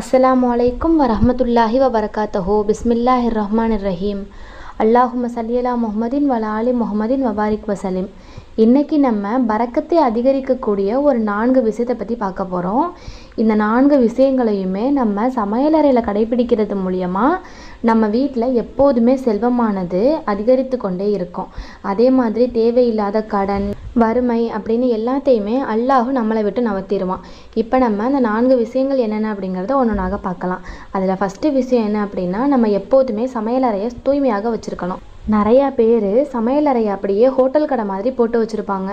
அஸ்ஸலாமு அலைக்கும் வரமத்துல்லாஹி வபரகாத்தஹோ. பிஸ்மில்லாஹிர் ரஹ்மான் ரஹீம் அல்லாஹும சல்லியலா முகமதின் வலாலி முகமதின் வபாரிக் வசலிம் இன்றைக்கி நம்ம பறக்கத்தை அதிகரிக்கக்கூடிய ஒரு நான்கு விஷயத்தை பற்றி பார்க்க போகிறோம் இந்த நான்கு விஷயங்களையுமே நம்ம சமையலறையில் கடைபிடிக்கிறது மூலியமாக நம்ம வீட்டில் எப்போதுமே செல்வமானது அதிகரித்து கொண்டே இருக்கும். அதே மாதிரி தேவையில்லாத கடன் வறுமை அப்படின்னு எல்லாத்தையுமே அல்லாஹ் நம்மளை விட்டு நவத்திடுவான் இப்போ நம்ம அந்த நான்கு விஷயங்கள் என்னென்ன அப்படிங்கிறத ஒன்றுனாக பார்க்கலாம். அதில் ஃபஸ்ட்டு விஷயம் என்ன அப்படின்னா நம்ம எப்போதுமே சமையலறையை தூய்மையாக வச்சுருக்கணும். நிறையா பேர் சமையலறையை அப்படியே ஹோட்டல் கடை மாதிரி போட்டு வச்சுருப்பாங்க.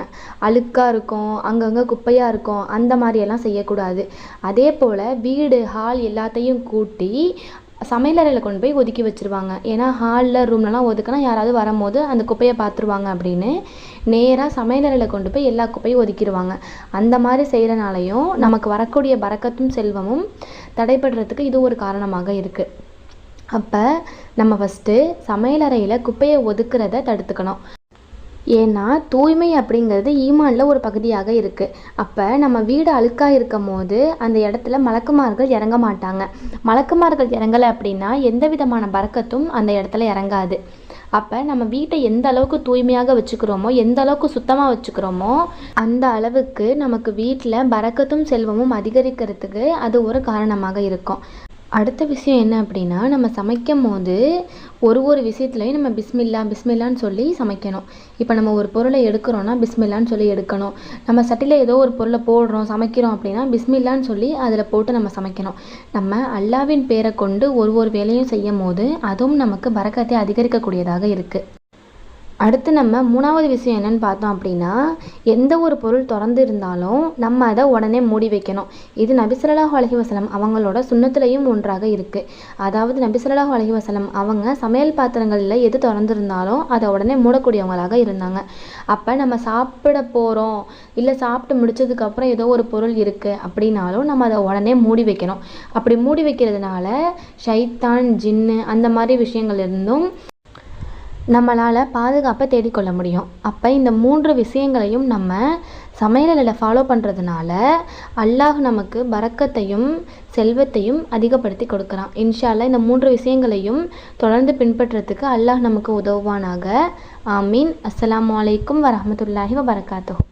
அழுக்காக இருக்கும் அங்கங்கே குப்பையாக இருக்கும் அந்த மாதிரியெல்லாம் செய்யக்கூடாது. அதே போல் வீடு ஹால் எல்லாத்தையும் கூட்டி சமையலறையில் கொண்டு போய் ஒதுக்கி வச்சுருவாங்க. ஏன்னா ஹாலில் ரூம்லலாம் ஒதுக்கினா யாராவது வரும்போது அந்த குப்பையை பார்த்துருவாங்க அப்படின்னு நேராக சமையலறையில் கொண்டு போய் எல்லா குப்பையும் ஒதுக்கிடுவாங்க அந்த மாதிரி செய்கிறனாலையும் நமக்கு வரக்கூடிய பறக்கத்தும் செல்வமும் தடைபடுறதுக்கு இது ஒரு காரணமாக இருக்குது அப்போ நம்ம ஃபஸ்ட்டு சமையலறையில் குப்பையை ஒதுக்குறத தடுத்துக்கணும். ஏன்னா தூய்மை அப்படிங்கிறது ஈமானில் ஒரு பகுதியாக இருக்குது அப்போ நம்ம வீடு அழுக்காக இருக்கும் போது அந்த இடத்துல மலக்குமார்கள் இறங்க மாட்டாங்க. மலக்குமார்கள் இறங்கலை அப்படின்னா எந்த விதமான பறக்கத்தும் அந்த இடத்துல இறங்காது. அப்போ நம்ம வீட்டை எந்த அளவுக்கு தூய்மையாக வச்சுக்கிறோமோ எந்த அளவுக்கு சுத்தமாக வச்சுக்கிறோமோ அந்த அளவுக்கு நமக்கு வீட்டில் பறக்கத்தும் செல்வமும் அதிகரிக்கிறதுக்கு அது ஒரு காரணமாக இருக்கும். அடுத்த விஷயம் என்ன அப்படின்னா நம்ம சமைக்கும் போது ஒரு ஒரு விஷயத்துலையும் நம்ம பிஸ்மில்லா பிஸ்மில்லான்னு சொல்லி சமைக்கணும். இப்போ நம்ம ஒரு பொருளை எடுக்கிறோன்னா பிஸ்மில்லான்னு சொல்லி எடுக்கணும். நம்ம சட்டியில் ஏதோ ஒரு பொருளை போடுறோம் சமைக்கிறோம் அப்படின்னா பிஸ்மில்லான்னு சொல்லி அதில் போட்டு நம்ம சமைக்கணும். நம்ம அல்லாவின் பேரை கொண்டு ஒரு ஒரு வேலையும் செய்யும் போது அதுவும் நமக்கு பறக்கத்தை அதிகரிக்கக்கூடியதாக இருக்குது அடுத்து நம்ம மூணாவது விஷயம் என்னென்னு பார்த்தோம் அப்படின்னா எந்த ஒரு பொருள் திறந்து இருந்தாலும் நம்ம அதை உடனே மூடி வைக்கணும். இது நபிசல்லாஹு அலஹி வசலம் அவங்களோட சுண்ணத்துலேயும் ஒன்றாக இருக்குது அதாவது நபிசல்லாஹு அலஹி வசலம் அவங்க சமையல் பாத்திரங்களில் எது திறந்துருந்தாலும் அதை உடனே மூடக்கூடியவங்களாக இருந்தாங்க. அப்போ நம்ம சாப்பிட போகிறோம் இல்லை சாப்பிட்டு முடிச்சதுக்கப்புறம் ஏதோ ஒரு பொருள் இருக்குது அப்படின்னாலும் நம்ம அதை உடனே மூடி வைக்கணும். அப்படி மூடி வைக்கிறதுனால ஷைத்தான் ஜின்னு அந்த மாதிரி விஷயங்கள் இருந்தும் நம்மளால் பாதுகாப்பை தேடிக்கொள்ள முடியும். அப்போ இந்த மூன்று விஷயங்களையும் நம்ம சமையலில் ஃபாலோ பண்ணுறதுனால அல்லாஹ் நமக்கு பறக்கத்தையும் செல்வத்தையும் அதிகப்படுத்தி கொடுக்குறான். இன்ஷால்லா இந்த மூன்று விஷயங்களையும் தொடர்ந்து பின்பற்றுறதுக்கு அல்லாஹ் நமக்கு உதவுவானாக. ஆமீன். அஸ்லாம் அலைக்கும் வரமத்துல்லாஹி வபரகாத்துஹு.